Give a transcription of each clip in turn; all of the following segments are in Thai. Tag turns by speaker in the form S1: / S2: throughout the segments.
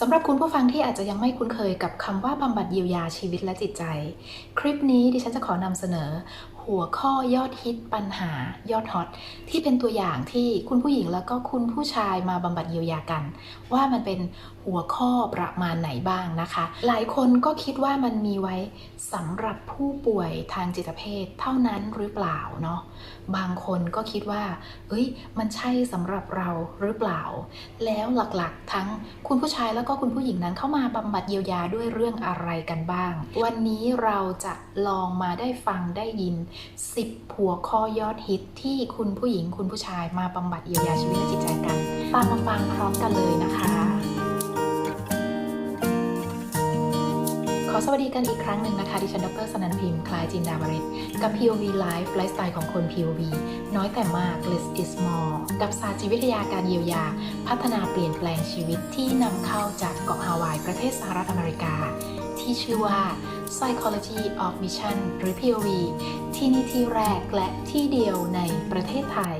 S1: สำหรับคุณผู้ฟังที่อาจจะยังไม่คุ้นเคยกับคำว่าบำบัดเยียวยาชีวิตและจิตใจ คลิปนี้ดิฉันจะขอนำเสนอ หัวข้อยอดฮิตปัญหายอดฮอตที่เป็นตัวอย่างที่คุณผู้หญิงแล้วก็คุณผู้ชายมาบำบัดเยียวยากัน ว่ามันเป็นหัวข้อประมาณไหนบ้างนะคะ หลายคนก็คิดว่ามันมีไว้สำหรับผู้ป่วยทางจิตเภทเท่านั้นหรือเปล่าเนาะบางคนก็คิดว่าเอ้ยมันใช่สำหรับเราหรือเปล่า แล้วหลักๆ ทั้งคุณผู้ชายแล้วก็คุณผู้หญิงนั้นเข้ามาบำบัดเยียวยาด้วยเรื่องอะไรกันบ้าง วันนี้เราจะลองมาได้ฟังได้ยิน10 หัวข้อยอดฮิตที่คุณผู้หญิงคุณผู้ชายมาบำบัดเยียวยาชีวิตและจิตใจกันตามมาฟังพร้อมกันเลยนะคะ ขอสวัสดีกันอีกครั้งหนึ่งนะคะ ดิฉันดรสนันพิมพ์ คลายจินดาวริศกับ POV Life ไลฟ์สไตล์ของคน POV น้อยแต่มาก less is more กับศาสตร์จิตวิทยาการเยียวยา พัฒนาเปลี่ยนแปลงชีวิตที่นำเข้าจากเกาะฮาวายประเทศสหรัฐอเมริกา ที่ชื่อว่า Psychology of Mission หรือ POV ที่นี่ที่แรกและที่เดียวในประเทศไทย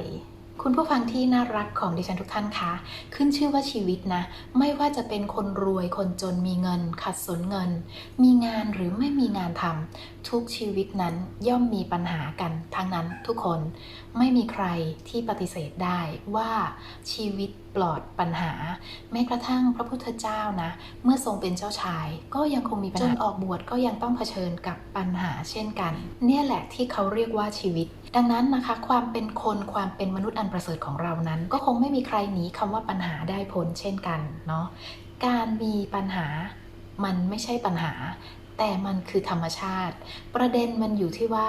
S1: คุณผู้ฟังที่น่ารักของดิฉันทุกท่านคะ ขึ้นชื่อว่าชีวิตนะ ไม่ว่าจะเป็นคนรวยคนจนมีเงิน ขัดสนเงิน มีงานหรือไม่มีงานทำทุกชีวิตนั้นย่อมมีปัญหากันทั้งนั้นทุกคน ไม่มีใครที่ปฏิเสธได้ว่าชีวิตปลอดปัญหา แม้กระทั่งพระพุทธเจ้านะ เมื่อทรงเป็นเจ้าชาย ก็ยังคงมีปัญหาจนออกบวชก็ยังต้องเผชิญกับปัญหาเช่นกัน เนี่ยแหละที่เขาเรียกว่าชีวิต ดังนั้นนะคะ ความเป็นคนความเป็นมนุษย์อันประเสริฐของเรานั้น ก็คงไม่มีใครหนีคำว่าปัญหาได้พ้นเช่นกันเนาะการมีปัญหามันไม่ใช่ปัญหา แต่มันคือธรรมชาติ ประเด็นมันอยู่ที่ว่า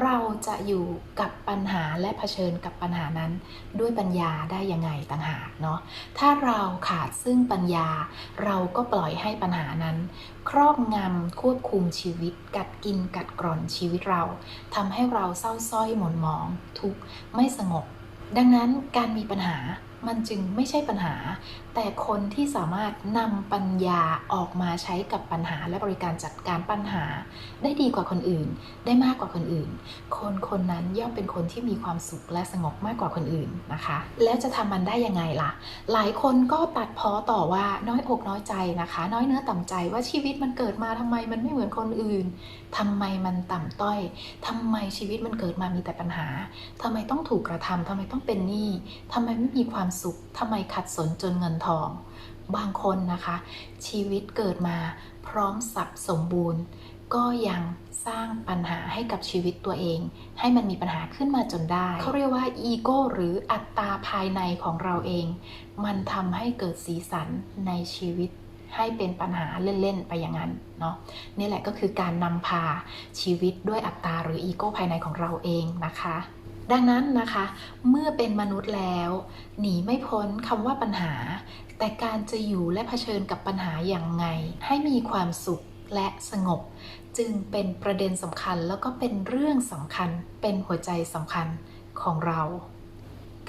S1: เราจะอยู่กับปัญหาและเผชิญกับปัญหานั้น ด้วยปัญญาได้ยังไงต่างหากเนาะถ้าเราขาดซึ่งปัญญา เราก็ปล่อยให้ปัญหานั้น ครอบงำควบคุมชีวิต กัดกินกัดกร่อนชีวิตเราทำให้เราเศร้าส้อยหม่นหมอง ทุกข์ไม่สงบ ดังนั้นการมีปัญหามันจึงไม่ใช่ปัญหา แต่คนที่สามารถนำปัญญาออกมาใช้กับปัญหาและบริการจัดการปัญหา ได้ดีกว่าคนอื่น ได้มากกว่าคนอื่น คนคนนั้นย่อมเป็นคนที่มีความสุขและสงบมากกว่าคนอื่นนะคะ แล้วจะทำมันได้ยังไงล่ะ หลายคนก็ตัดพ้อต่อว่าน้อยอกน้อยใจนะคะ น้อยเนื้อต่ำใจว่าชีวิตมันเกิดมาทำไมมันไม่เหมือนคนอื่นทำไมมันต่ำต้อยทำไมชีวิตมันเกิดมามีแต่ปัญหาทำไมต้องถูกกระทำทำไมต้องเป็นหนี้ทำไมไม่มีความสุขทำไมขัดสนจนเงินทอง บางคนนะคะ ชีวิตเกิดมาพร้อมสับสมบูรณ์ ก็ยังสร้างปัญหาให้กับชีวิตตัวเอง ให้มันมีปัญหาขึ้นมาจนได้ เขาเรียกว่าอีโก้หรืออัตตาภายในของเราเอง มันทำให้เกิดสีสันในชีวิตให้เป็นปัญหาเล่น ๆ ไปอย่างนั้นเนาะนี่แหละก็คือการนำพาชีวิตด้วยอัตตาหรืออีโก้ภายในของเราเองนะคะ ดังนั้นนะคะ เมื่อเป็นมนุษย์แล้ว หนีไม่พ้นคำว่าปัญหา แต่การจะอยู่และเผชิญกับปัญหาอย่างไง ให้มีความสุขและสงบ จึงเป็นประเด็นสำคัญแล้วก็เป็นเรื่องสำคัญ เป็นหัวใจสำคัญของเรา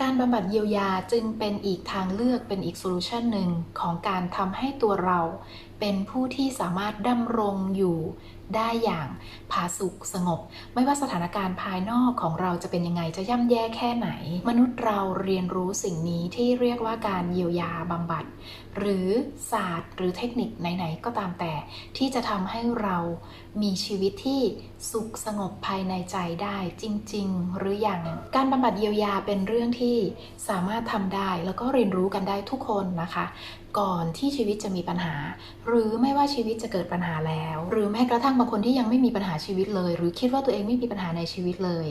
S1: การบำบัดเยียวยาจึงเป็นอีกทางเลือกเป็นอีกโซลูชันหนึ่งของการทำให้ตัวเรา เป็นผู้ที่สามารถดำรงอยู่ได้อย่างผาสุกสงบ ไม่ว่าสถานการณ์ภายนอกของเราจะเป็นยังไงจะย่ำแย่แค่ไหน มนุษย์เราเรียนรู้สิ่งนี้ที่เรียกว่าการเยียวยาบำบัด หรือศาสตร์หรือเทคนิคไหนๆก็ตามแต่ ที่จะทำให้เรามีชีวิตที่สุขสงบภายในใจได้จริง ๆ หรืออยังการบำบัดเยียวยาเป็นเรื่องที่สามารถทำได้แล้วก็เรียนรู้กันได้ทุกคนนะคะ ก่อนที่ชีวิตจะมีปัญหา หรือไม่ว่าชีวิตจะเกิดปัญหาแล้ว หรือแม้กระทั่งบางคนที่ยังไม่มีปัญหาชีวิตเลย หรือคิดว่าตัวเองไม่มีปัญหาในชีวิตเลย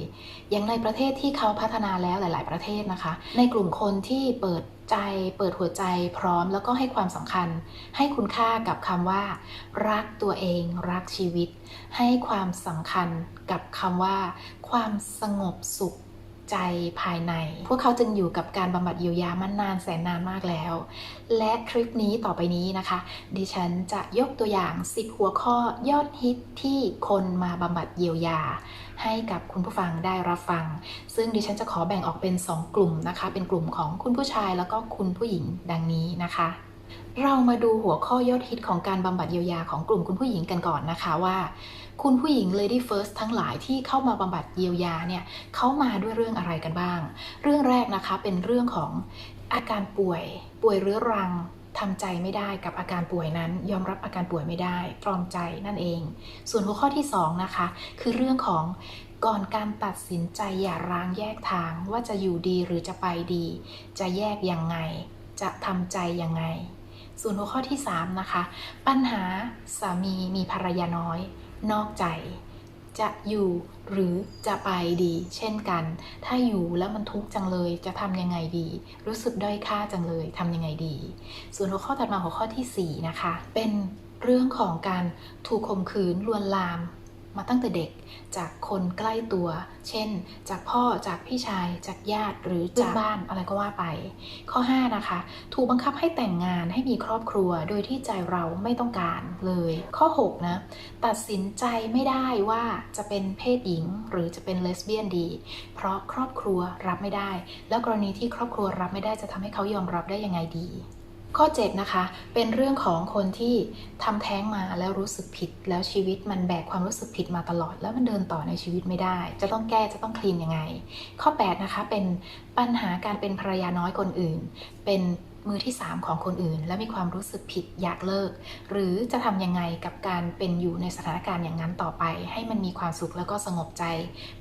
S1: อย่างในประเทศที่เขาพัฒนาแล้วหลาย ๆ ประเทศนะคะ ในกลุ่มคนที่เปิดใจเปิดหัวใจพร้อมแล้วก็ให้ความสำคัญ ให้คุณค่ากับคำว่า รักตัวเอง รักชีวิต ให้ความสำคัญกับคำว่า ความสงบสุข ใจภายใน พวกเขาจึงอยู่กับการบำบัดเยียวยามานานแสนนานมากแล้ว และคลิปนี้ต่อไปนี้นะคะ ดิฉันจะยกตัวอย่าง 10 หัวข้อยอดฮิตที่คนมาบำบัดเยียวยา ให้กับคุณผู้ฟังได้รับฟัง ซึ่งดิฉันจะขอแบ่งออกเป็น 2 กลุ่มนะคะ เป็นกลุ่มของคุณผู้ชายแล้วก็คุณผู้หญิงดังนี้นะคะเรามาดูหัวข้อยอดฮิตของการบำบัดเยียวยาของกลุ่มคุณผู้หญิงกันก่อนนะคะว่า คุณผู้หญิง Lady First ทั้งหลายที่เข้ามาบำบัดเยียวยาเนี่ยเขามาด้วยเรื่องอะไรกันบ้าง เรื่องแรกนะคะเป็นเรื่องของอาการป่วย ป่วยเรื้อรังทำใจไม่ได้กับอาการป่วยนั้น ยอมรับอาการป่วยไม่ได้ ตรอมใจนั่นเอง ส่วนหัวข้อที่2นะคะคือเรื่องของก่อนการตัดสินใจอย่าร้างแยกทางว่าจะอยู่ดีหรือจะไปดี จะแยกยังไง จะทำใจยังไง ส่วนหัวข้อที่ 3 นะคะ ปัญหาสามีมีภรรยาน้อย นอกใจ จะอยู่หรือจะไปดีเช่นกัน ถ้าอยู่แล้วมันทุกข์จังเลยจะทำยังไงดี รู้สึกด้อยค่าจังเลยทำยังไงดี ส่วนหัวข้อถัดมาหัวข้อทีสี่4 นะคะ เป็นเรื่องของการถูกข่มขืนลวนลาม มาตั้งแต่เด็กจากคนใกล้ตัว เช่น จากพ่อจากพี่ชายจากญาติหรือจากบ้านอะไรก็ว่าไป ข้อ 5 นะคะ ถูกบังคับให้แต่งงานให้มีครอบครัวโดยที่ใจเราไม่ต้องการเลย ข้อ 6 นะ ตัดสินใจไม่ได้ว่าจะเป็นเพศหญิงหรือจะเป็นเลสเบี้ยนดี เพราะครอบครัวรับไม่ได้ แล้วกรณีที่ครอบครัวรับไม่ได้จะทำให้เขายอมรับได้ยังไงดี ข้อ7นะคะ เป็นเรื่องของคนที่ทำแท้งมาแล้วรู้สึกผิด แล้วชีวิตมันแบกความรู้สึกผิดมาตลอด แล้วมันเดินต่อในชีวิตไม่ได้ จะต้องแก้จะต้องคลีนยังไง ข้อ 8 นะคะ เป็นปัญหาการเป็นภรรยาน้อยคนอื่น เป็นมือที่ 3 ของคนอื่น และมีความรู้สึกผิดอยากเลิก หรือจะทำยังไงกับการเป็นอยู่ในสถานการณ์อย่างนั้นต่อไป ให้มันมีความสุขแล้วก็สงบใจ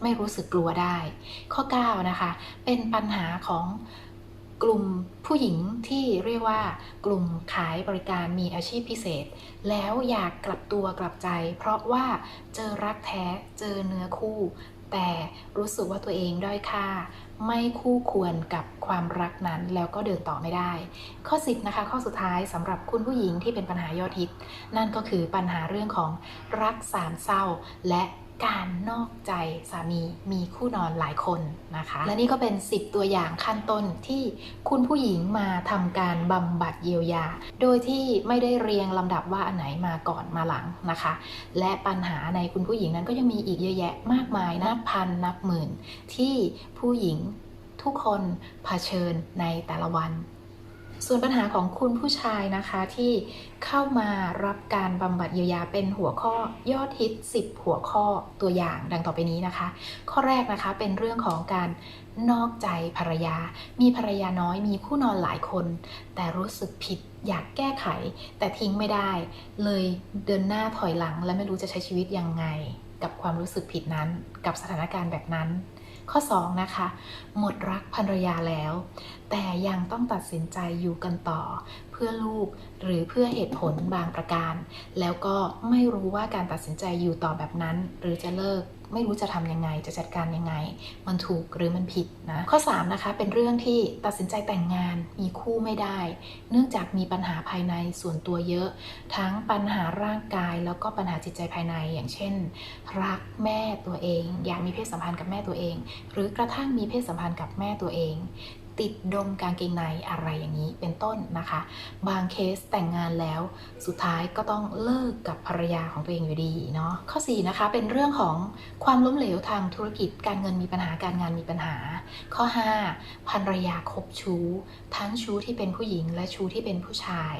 S1: ไม่รู้สึกกลัวได้ ข้อ 9 นะคะ เป็นปัญหาของ กลุ่มผู้หญิงที่เรียกว่ากลุ่มขายบริการมีอาชีพพิเศษ แล้วอยากกลับตัวกลับใจ เพราะว่าเจอรักแท้เจอเนื้อคู่ แต่รู้สึกว่าตัวเองด้อยค่า ไม่คู่ควรกับความรักนั้นแล้วก็เดินต่อไม่ได้ ข้อ 10 นะคะ ข้อสุดท้ายสำหรับคุณผู้หญิงที่เป็นปัญหายอดฮิต นั่นก็คือปัญหาเรื่องของรักสามเศร้าและ การนอกใจสามีมีคู่นอนหลายคนนะคะ และนี่ก็เป็น 10 ตัวอย่างขั้นต้นที่คุณผู้หญิงมาทำการบำบัดเยียวยา โดยที่ไม่ได้เรียงลำดับว่าอันไหนมาก่อนมาหลังนะคะ และปัญหาในคุณผู้หญิงนั้นก็ยังมีอีกเยอะแยะมากมายนับพันนับหมื่น ที่ผู้หญิงทุกคนเผชิญในแต่ละวัน ส่วนปัญหาของคุณผู้ชายนะคะที่เข้ามารับการบำบัดเยียวยาเป็นหัวข้อยอดฮิต 10 หัวข้อตัวอย่างดังต่อไปนี้นะคะ ข้อแรกนะคะเป็นเรื่องของการนอกใจภรรยา มีภรรยาน้อยมีคู่นอนหลายคน แต่รู้สึกผิดอยากแก้ไข แต่ทิ้งไม่ได้ เลยเดินหน้าถอยหลัง และไม่รู้จะใช้ชีวิตยังไง กับความรู้สึกผิดนั้น กับสถานการณ์แบบนั้น ข้อ 2 นะคะ หมดรักภรรยาแล้ว แต่ยังต้องตัดสินใจอยู่กันต่อ เพื่อลูกหรือเพื่อเหตุผลบางประการ แล้วก็ไม่รู้ว่าการตัดสินใจอยู่ต่อแบบนั้น หรือจะเลิก ไม่รู้จะทำยังไงจะจัดการยังไง มันถูกหรือมันผิดนะข้อ3นะคะเป็นเรื่องที่ตัดสินใจแต่งงานมีคู่ไม่ได้ เนื่องจากมีปัญหาภายในส่วนตัวเยอะ ทั้งปัญหาร่างกายแล้วก็ปัญหาจิตใจภายในอย่างเช่น รักแม่ตัวเอง อยากมีเพศสัมพันธ์กับแม่ตัวเอง หรือกระทั่งมีเพศสัมพันธ์กับแม่ตัวเอง ติดดมกางเกงในอะไรอย่างนี้เป็นต้นนะคะ บางเคสแต่งงานแล้วสุดท้ายก็ต้องเลิกกับภรรยาของตัวเองอยู่ดีเนาะข้อ4นะคะเป็นเรื่องของความล้มเหลวทางธุรกิจการเงินมีปัญหาการงานมีปัญหา ข้อ 5ภรรยาคบชู้ ทั้งชู้ที่เป็นผู้หญิงและชู้ที่เป็นผู้ชาย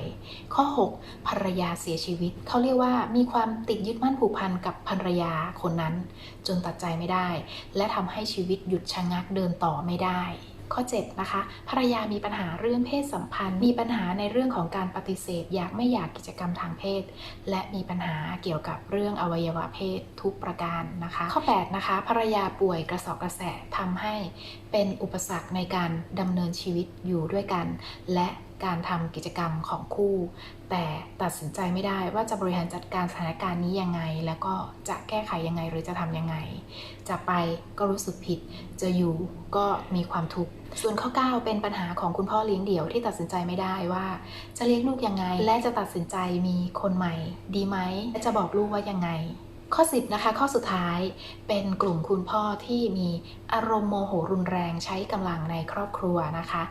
S1: ข้อ 6ภรรยาเสียชีวิตเขาเรียกว่ามีความติดยึดมั่นผูกพันกับภรรยาคนนั้น จนตัดใจไม่ได้ และทำให้ชีวิตหยุดชะงักเดินต่อไม่ได้ ข้อ 7 นะคะ ภรรยามีปัญหาเรื่องเพศสัมพันธ์ มีปัญหาในเรื่องของการปฏิเสธ อยากไม่อยากกิจกรรมทางเพศ และมีปัญหาเกี่ยวกับเรื่องอวัยวะเพศทุกประการนะคะ ข้อ 8 นะคะ ภรรยาป่วยกระสอบกระแสะทำให้เป็นอุปสรรคในการดำเนินชีวิตอยู่ด้วยกัน และ การทำกิจกรรมของคู่ แต่ตัดสินใจไม่ได้ว่าจะบริหารจัดการสถานการณ์นี้ยังไง แล้วก็จะแก้ไขยังไงหรือจะทำยังไง จะไปก็รู้สึกผิด จะอยู่ก็มีความทุกข์ส่วนข้อ 9 เป็นปัญหาของคุณพ่อเลี้ยงเดี่ยวที่ตัดสินใจไม่ได้ว่า จะเลี้ยงลูกยังไง และจะตัดสินใจมีคนใหม่ ดีไหมและจะบอกลูกว่ายังไง ข้อ 10 นะคะ ข้อสุดท้ายเป็นกลุ่มคุณพ่อที่มีอารมณ์โมโหรุนแรงใช้กำลังในครอบครัวนะคะ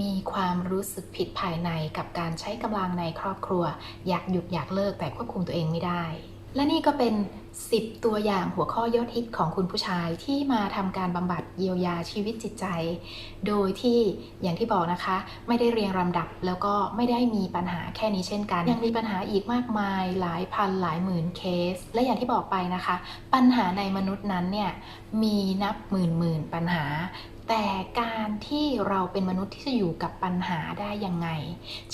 S1: มีความรู้สึกผิดภายในกับการใช้กำลังในครอบครัว อยากหยุดอยากเลิกแต่ควบคุมตัวเองไม่ได้ และนี่ก็เป็น 10 ตัวอย่างหัวข้อยอดฮิตของคุณผู้ชายที่มาทำการบำบัดเยียวยาชีวิตจิตใจ โดยที่อย่างที่บอกนะคะ ไม่ได้เรียงลำดับแล้วก็ไม่ได้มีปัญหาแค่นี้เช่นกัน ยังมีปัญหาอีกมากมายหลายพันหลายหมื่นเคส และอย่างที่บอกไปนะคะ ปัญหาในมนุษย์นั้นเนี่ยมีนับหมื่นหมื่นปัญหา แต่การที่เราเป็นมนุษย์ที่จะอยู่กับปัญหาได้ยังไง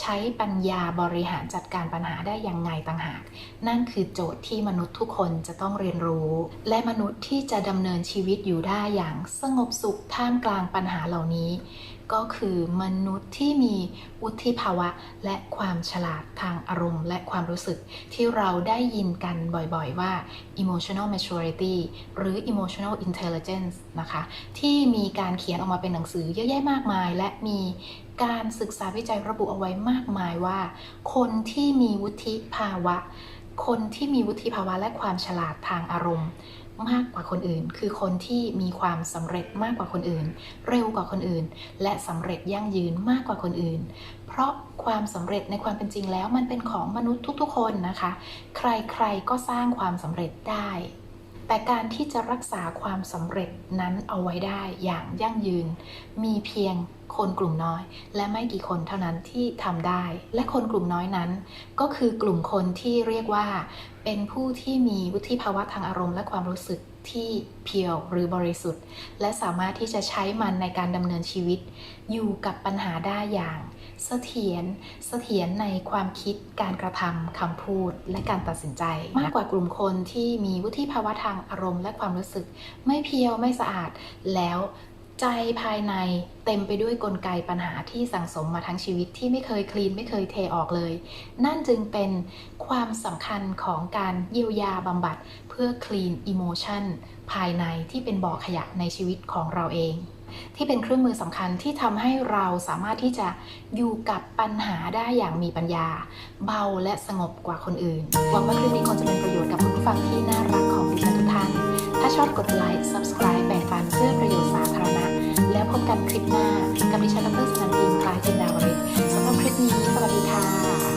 S1: ใช้ปัญญาบริหารจัดการปัญหาได้ยังไงต่างหาก นั่นคือโจทย์ที่มนุษย์ทุกคนจะต้องเรียนรู้ และมนุษย์ที่จะดำเนินชีวิตอยู่ได้อย่างสงบสุขท่ามกลางปัญหาเหล่านี้ ก็คือมนุษย์ที่มีวุฒิภาวะและความฉลาดทางอารมณ์ และความรู้สึกที่เราได้ยินกันบ่อยๆว่า emotional maturity หรือ emotional intelligence นะคะ ที่มีการเขียนออกมาเป็นหนังสือเยอะแยะมากมาย และมีการศึกษาวิจัยระบุเอาไว้มากมายว่า คนที่มีวุฒิภาวะ คนที่มีวุฒิภาวะและความฉลาดทางอารมณ์มากกว่าคนอื่น คือคนที่มีความสำเร็จมากกว่าคนอื่น เร็วกว่าคนอื่น และสำเร็จยั่งยืนมากกว่าคนอื่น เพราะความสำเร็จในความเป็นจริงแล้วมันเป็นของมนุษย์ทุกๆ คนนะคะ ใครๆก็สร้างความสำเร็จได้ แต่การที่จะรักษาความสำเร็จนั้นเอาไว้ได้อย่างยั่งยืน มีเพียงคนกลุ่มน้อย และไม่กี่คนเท่านั้นที่ทำได้ และคนกลุ่มน้อยนั้น ก็คือกลุ่มคนที่เรียกว่า เป็นผู้ที่มีวุฒิภาวะทางอารมณ์และความรู้สึกที่เพียวหรือบริสุทธิ์ และสามารถที่จะใช้มันในการดำเนินชีวิต อยู่กับปัญหาได้อย่าง เสถียรเสถียรในความคิดการกระทำคำพูดและการตัดสินใจ มากกว่ากลุ่มคนที่มีวุฒิภาวะทางอารมณ์และความรู้สึก ไม่เพียวไม่สะอาดแล้วใจภายในเต็มไปด้วยกลไกปัญหาที่สั่งสมมาทั้งชีวิตที่ไม่เคยคลีนไม่เคยเทออกเลย นั่นจึงเป็นความสำคัญของการเยียวยาบำบัด เพื่อ clean emotion ภายในที่เป็นบ่อขยะในชีวิตของเราเอง ที่เป็นเครื่องมือสำคัญที่ทำให้เราสามารถที่จะอยู่กับปัญหาได้อย่างมีปัญญา เบาและสงบกว่าคนอื่น หวังว่าคลิปนี้คงจะเป็นประโยชน์กับคุณผู้ฟังที่น่ารักของดิฉันทุกท่าน ถ้าชอบกดไลค์ subscribe แบ่งปันเพื่อประโยชน์สาธารณะ แล้วพบกันคลิปหน้า กับดิฉันดรสนันทีมคลายจินดาวริศสำหรับคลิปนี้ สวัสดีค่ะ